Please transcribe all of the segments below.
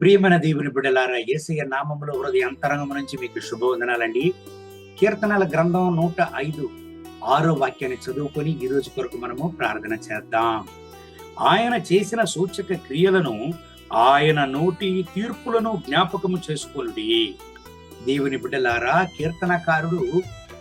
ప్రియమైన దేవుని బిడ్డలారా ఏసయ్య నామంలో హృదయ అంతరంగం నుంచి మీకు శుభవందనాలండి. కీర్తనల గ్రంథం నూట ఐదు ఆరో వాక్యాన్ని చదువుకొని ఈ రోజు కొరకు మనము ప్రార్థన చేద్దాం. ఆయన చేసిన సూచక క్రియలను ఆయన నోటి తీర్పులను జ్ఞాపకము చేసుకోండి. దేవుని బిడ్డలారా కీర్తనకారుడు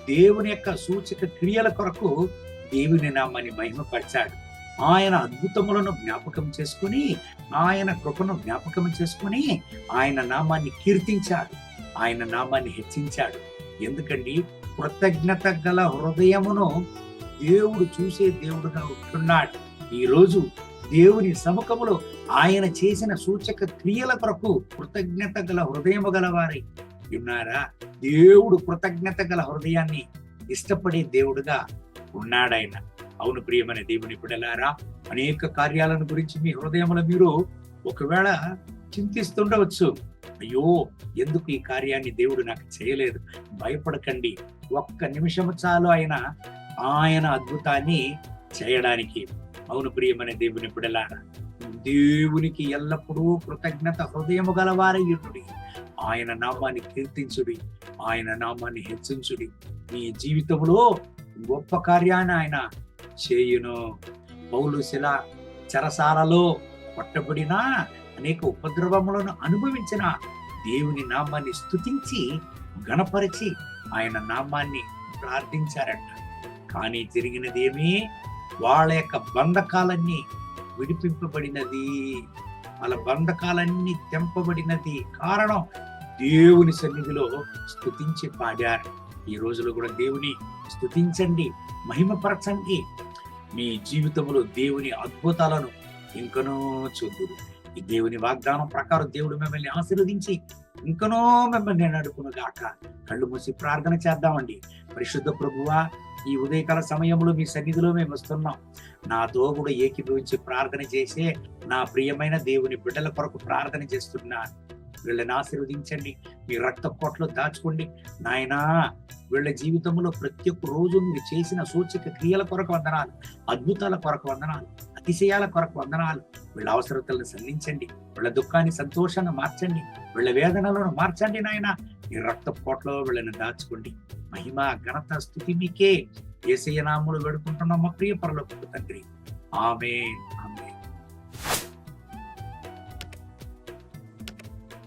దేవుని యొక్క సూచక క్రియల కొరకు దేవుని నామాన్ని మహిమపరిచాడు. ఆయన అద్భుతములను జ్ఞాపకం చేసుకుని ఆయన కృపను జ్ఞాపకం చేసుకుని ఆయన నామాన్ని కీర్తించాడు. ఆయన నామాన్ని హెచ్చించాడు. ఎందుకండి? కృతజ్ఞత గల హృదయమును దేవుడు చూసే దేవుడుగా ఉంటున్నాడు. ఈ రోజు దేవుని సముఖములో ఆయన చేసిన సూచక క్రియల కొరకు కృతజ్ఞత గల హృదయము గలవారి ఉన్నారా? దేవుడు కృతజ్ఞత గల హృదయాన్ని ఇష్టపడే దేవుడుగా ఉన్నాడాయన. అవును ప్రియమైన దేవుని బిడ్డలారా అనేక కార్యాలను గురించి మీ హృదయముల మీరు ఒకవేళ చింతిస్తుండవచ్చు. అయ్యో ఎందుకు ఈ కార్యాన్ని దేవుడు నాకు చేయలేదు? భయపడకండి. ఒక్క నిమిషము చాలు ఆయన ఆయన అద్భుతాన్ని చేయడానికి. అవును ప్రియమైన దేవుని బిడ్డలారా దేవునికి ఎల్లప్పుడూ కృతజ్ఞత హృదయము గలవారై ఉండుడి. ఆయన నామాన్ని కీర్తించుడి ఆయన నామాన్ని హెచ్చించుడి. మీ జీవితంలో గొప్ప కార్యాన్ని ఆయన చేయును. పౌలు శిల చెరసాలలో పట్టబడిన అనేక ఉపద్రవములను అనుభవించిన దేవుని నామాన్ని స్థుతించి గణపరిచి ఆయన నామాన్ని ప్రార్థించారంట. కానీ జరిగినదేమీ? వాళ్ళ యొక్క బంధకాలన్నీ విడిపింపబడినది. వాళ్ళ బంధకాలన్నీ తెంపబడినది కారణం దేవుని సన్నిధిలో స్థుతించి పాడారు. ఈ రోజులో కూడా దేవుని స్థుతించండి మహిమపరచండి మీ జీవితంలో దేవుని అద్భుతాలను ఇంకనో చూద్దురు. ఈ దేవుని వాగ్దానం ప్రకారం దేవుడు మిమ్మల్ని ఆశీర్వదించి ఇంకనో మిమ్మల్ని నడుపును గాక కళ్ళు మూసి ప్రార్థన చేద్దామండి. పరిశుద్ధ ప్రభువా ఈ ఉదయకాల సమయంలో మీ సన్నిధిలో మేము వస్తున్నాం. నాతో కూడా ఏకీభవించి ప్రార్థన చేసే నా ప్రియమైన దేవుని బిడ్డల కొరకు ప్రార్థన చేస్తున్నాను వీళ్ళని ఆశీర్వదించండి. మీ రక్త కోట్లో దాచుకోండి. నాయనా వీళ్ళ జీవితంలో ప్రతి ఒక్క రోజు మీరు చేసిన సూచక క్రియల కొరకు వందనాలు అద్భుతాల కొరకు వందనాలు అతిశయాల కొరకు వందనాలు. వీళ్ళ అవసరతలను సంధించండి వీళ్ళ దుఃఖాన్ని సంతోషాన్ని మార్చండి వీళ్ళ వేదనలను మార్చండి నాయన. ఈ రక్త కోట్లో వీళ్ళని దాచుకోండి. మహిమ ఘనత స్థుతి మీకే. ఏసయ్య నామములు వేడుకుంటున్నాం మా ప్రియ పరలోకి తండ్రి. ఆమె